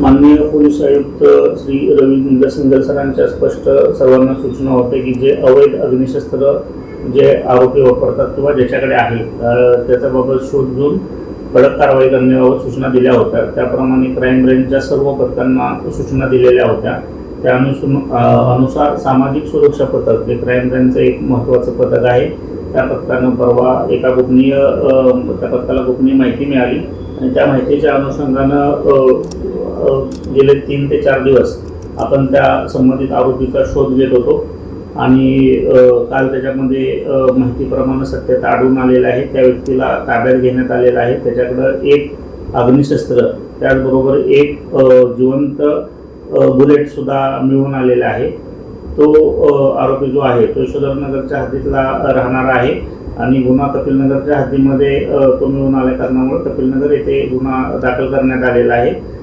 माननीय पोलीस आयुक्त श्री रवी सिंगल सरांच्या स्पष्ट सर्वांना सूचना होत्या की जे अवैध अग्निशस्त्र जे आरोपी वापरतात किंवा ज्याच्याकडे आहे त्याच्याबाबत शोध घेऊन कडक कारवाई करण्याबाबत सूचना दिल्या होत्या. त्याप्रमाणे क्राईम ब्रँचच्या सर्व पथकांना सूचना दिलेल्या होत्या. त्या अनुसार सामाजिक सुरक्षा पथक जे क्राईम ब्रँचचं एक महत्त्वाचं पथक आहे. त्या पथकानं परवा एका गोपनीय त्या पथकाला गोपनीय माहिती मिळाली. आणि त्या माहितीच्या अनुषंगानं गेले तीन ते चार दिवस आपण त्या संबंधित आरोपीचा शोध घेत होतो. आणि काल त्याच्यामध्ये माहितीप्रमाणे सत्यता आढळून आलेलं आहे. त्या व्यक्तीला ताब्यात घेण्यात आलेलं आहे. त्याच्याकडं एक अग्निशस्त्र त्याचबरोबर एक जिवंत बुलेटसुद्धा मिळून आलेलं आहे. तो आरोपी जो आहे तो यशोधरनगरच्या हद्दीतला राहणार आहे आणि गुन्हा कपिलनगरच्या हद्दीमध्ये तो मिळून आल्या कारणामुळे कपिलनगर येथे गुन्हा दाखल करण्यात आलेला आहे.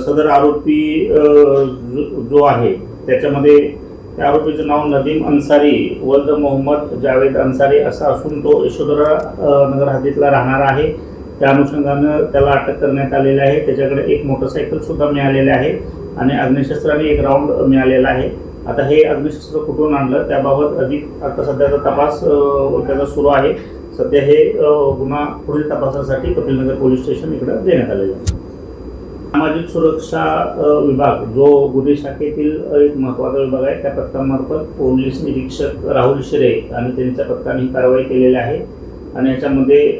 सदर आरोपी जो- आहे त्याच्यामध्ये त्या आरोपीचं नाव नदीम अन्सारी वल्द मोहम्मद जावेद अन्सारी असा असून तो यशोधरा नगर हद्दीतला राहणार आहे. त्या अनुषंगानं त्याला अटक करण्यात आलेली आहे. त्याच्याकडे एक मोटरसायकलसुद्धा मिळालेली आहे आणि अग्निशस्त्राने एक राऊंड मिळालेला आहे. आता हे अग्निशस्त्र कुठून आणलं? त्याबाबत अधिक आता सध्याचा तपास त्याचा सुरू आहे. सध्या हे गुन्हा पुढील तपासासाठी कपिलनगर पोलीस स्टेशन इकडे देण्यात आलेलं आहे. सामाजिक सुरक्षा विभाग जो गुन्हे शाखेतील एक महत्त्वाचा विभाग आहे त्या पथकामार्फत पोलीस निरीक्षक राहुल शिरे आणि त्यांच्या पथकाने ही कारवाई केलेली आहे. आणि याच्यामध्ये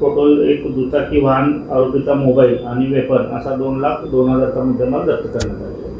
टोटल एक दुचाकी वाहन आरोपीचा मोबाईल आणि वेपन असा दोन लाख दोन हजारचा मुद्देमाल जप्त करण्यात आला